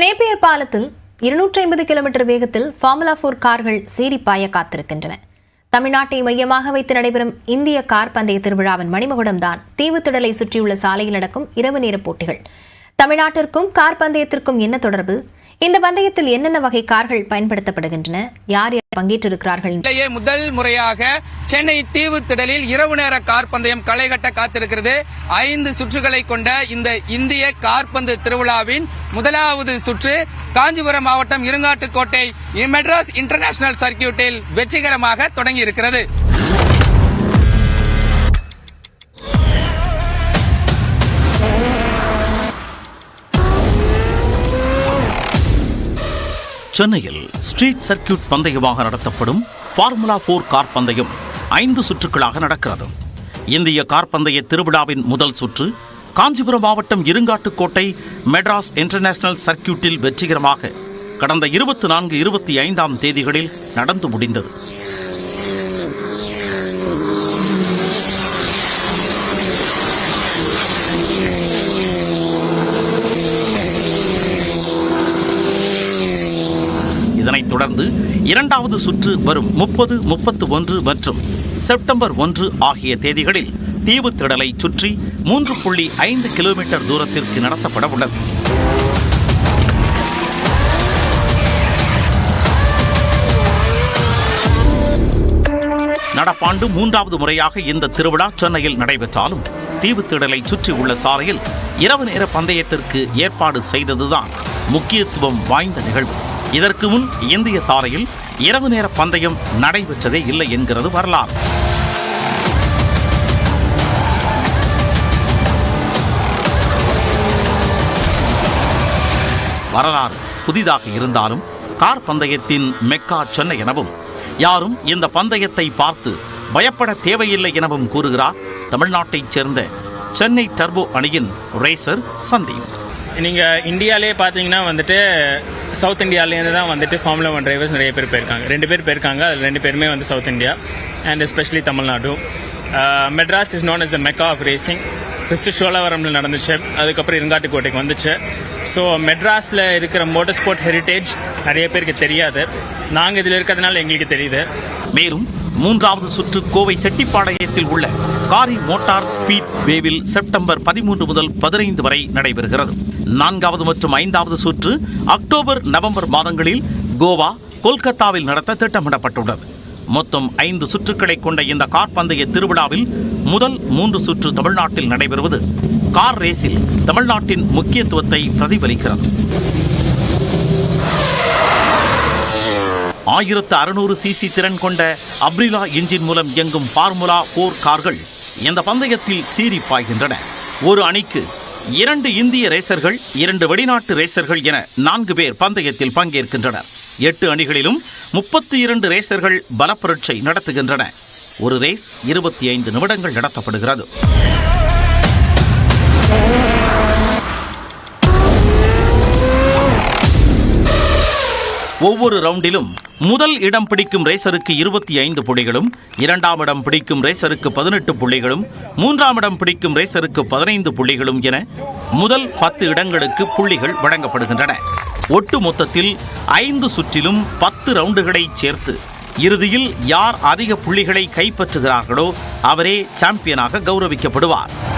Napier பாலத்தில் இருநூற்றி ஐம்பது கிலோமீட்டர் வேகத்தில் ஃபார்முலா போர் கார்கள் சீரிப்பாய காத்திருக்கின்றன. தமிழ்நாட்டை மையமாக வைத்து நடைபெறும் இந்திய கார் பந்தய திருவிழாவின் மணிமகுடம் தான் தீவுத்திடலை சுற்றியுள்ள சாலையில் நடக்கும் இரவு நேர போட்டிகள். தமிழ்நாட்டிற்கும் கார் பந்தயத்திற்கும் என்ன தொடர்பு? இந்த பந்தயத்தில் என்னென்ன வகை கார்கள் பயன்படுத்தப்படுகின்றன? யார் யார் பங்கேற்றிருக்கிறார்கள்? முதல் முறையாக சென்னை தீவு திடலில் இரவு நேர கார் பந்தயம் களை காத்திருக்கிறது. ஐந்து சுற்றுகளை கொண்ட இந்த இந்திய கார்பந்து திருவிழாவின் முதலாவது சுற்று காஞ்சிபுரம் மாவட்டம் இருங்காட்டுக்கோட்டை மெட்ராஸ் இன்டர்நேஷனல் சர்க்கியூட்டில் வெற்றிகரமாக தொடங்கி இருக்கிறது சென்னையில் ஸ்ட்ரீட் சர்க்கியூட் பந்தயமாக நடத்தப்படும் ஃபார்முலா போர் கார் பந்தயம் ஐந்து சுற்றுகளாக நடக்கிறது. இந்திய கார் பந்தய திருவிழாவின் முதல் சுற்று காஞ்சிபுரம் மாவட்டம் இருங்காட்டுக்கோட்டை மெட்ராஸ் இன்டர்நேஷனல் சர்க்கியூட்டில் வெற்றிகரமாக கடந்த இருபத்தி நான்கு இருபத்தி ஐந்தாம் தேதிகளில் நடந்து முடிந்தது. இதனைத் தொடர்ந்து இரண்டாவது சுற்று வரும் முப்பது முப்பத்து ஒன்று மற்றும் செப்டம்பர் ஒன்று ஆகிய தேதிகளில் தீவுத்திடலை சுற்றி மூன்று புள்ளி ஐந்து கிலோமீட்டர் தூரத்திற்கு நடத்தப்பட உள்ளது. நடப்பாண்டு மூன்றாவது முறையாக இந்த திருவிழா சென்னையில் நடைபெற்றாலும் தீவுத்திடலை சுற்றி உள்ள சாலையில் இரவு நேர பந்தயத்திற்கு ஏற்பாடு செய்ததுதான் முக்கியத்துவம் வாய்ந்த நிகழ்வு. இதற்கு முன் இந்திய சாலையில் இரவு நேர பந்தயம் நடைபெற்றதே இல்லை என்கிறது வரலாறு. வரலாறு புதிதாக இருந்தாலும் கார் பந்தயத்தின் மெக்கா சென்னை எனவும் யாரும் இந்த பந்தயத்தை பார்த்து பயப்பட தேவையில்லை எனவும் கூறுகிறார் தமிழ்நாட்டைச் சேர்ந்த சென்னை டர்போ அணியின் ரேசர் சந்தீப். நீங்கள் இந்தியாவிலே பார்த்தீங்கன்னா வந்துட்டு சவுத் இந்தியாவிலேருந்து தான் வந்துட்டு ஃபார்முலா ஒன் டிரைவர்ஸ் நிறைய பேர் போயிருக்காங்க. ரெண்டு பேர் போயிருக்காங்க. அதில் ரெண்டு பேருமே வந்து south India and especially Tamil Nadu. Madras is known as a Mecca of racing first சோழவரமில் நடந்துச்சு. அதுக்கப்புறம் இருங்காட்டுக்கோட்டைக்கு வந்துச்சு. ஸோ மெட்ராஸில் இருக்கிற மோட்டர் ஸ்போர்ட் ஹெரிட்டேஜ் நிறைய பேருக்கு தெரியாது. நாங்கள் இதில் இருக்கிறதுனால எங்களுக்கு தெரியுது. மேலும் மூன்றாவது சுற்று கோவை செட்டிப்பாளையத்தில் உள்ள காரி மோட்டார் ஸ்பீட் வேவில் செப்டம்பர் பதிமூன்று முதல் பதினைந்து வரை நடைபெறுகிறது. நான்காவது மற்றும் ஐந்தாவது சுற்று அக்டோபர் நவம்பர் மாதங்களில் கோவா கொல்கத்தாவில் நடத்த திட்டமிடப்பட்டுள்ளது. மொத்தம் ஐந்து சுற்றுக்களை கொண்ட இந்த கார் பந்தய திருவிழாவில் முதல் மூன்று சுற்று தமிழ்நாட்டில் நடைபெறுவது. கார் ரேஸில் தமிழ்நாட்டின் முக்கியத்துவத்தை பிரதிபலிக்கிறது. ஆயிரத்து அறுநூறு சிசி திறன் கொண்ட அப்ரிலா என்ஜின் மூலம் இயங்கும் ஃபார்முலா போர் கார்கள் இந்த பந்தயத்தில் சீறி பாய்கின்றன. ஒரு அணிக்கு இரண்டு இந்திய ரேசர்கள் இரண்டு வெளிநாட்டு ரேசர்கள் என நான்கு பேர் பந்தயத்தில் பங்கேற்கின்றனர். எட்டு அணிகளிலும் முப்பத்தி இரண்டு ரேசர்கள் பலப்பரட்சை நடத்துகின்றன. ஒரு ரேஸ் இருபத்தி ஐந்து நிமிடங்கள் நடத்தப்படுகிறது. ஒவ்வொரு ரவுண்டிலும் முதல் இடம் பிடிக்கும் ரேசருக்கு இருபத்தி ஐந்து புள்ளிகளும் இரண்டாம் இடம் பிடிக்கும் ரேசருக்கு பதினெட்டு புள்ளிகளும் மூன்றாம் இடம் பிடிக்கும் ரேசருக்கு பதினைந்து புள்ளிகளும் என முதல் பத்து இடங்களுக்கு புள்ளிகள் வழங்கப்படுகின்றன. ஒட்டு மொத்தத்தில் ஐந்து சுற்றிலும் பத்து ரவுண்டுகளை சேர்த்து இறுதியில் யார் அதிக புள்ளிகளை கைப்பற்றுகிறார்களோ அவரே சாம்பியனாக கௌரவிக்கப்படுவார்.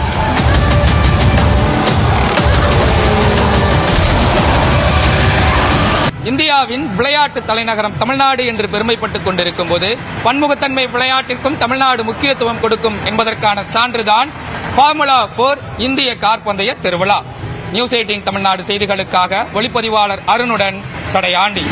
இந்தியாவின் விளையாட்டு தலைநகரம் தமிழ்நாடு என்று பெருமைப்பட்டுக் கொண்டிருக்கும் போது பன்முகத்தன்மை விளையாட்டிற்கும் தமிழ்நாடு முக்கியத்துவம் கொடுக்கும் என்பதற்கான சான்றுதான் ஃபார்முலா போர் இந்திய கார்பந்தய திருவிழா. நியூஸ் எயிட்டின் தமிழ்நாடு செய்திகளுக்காக ஒளிப்பதிவாளர் அருணுடன் சடையாண்டி.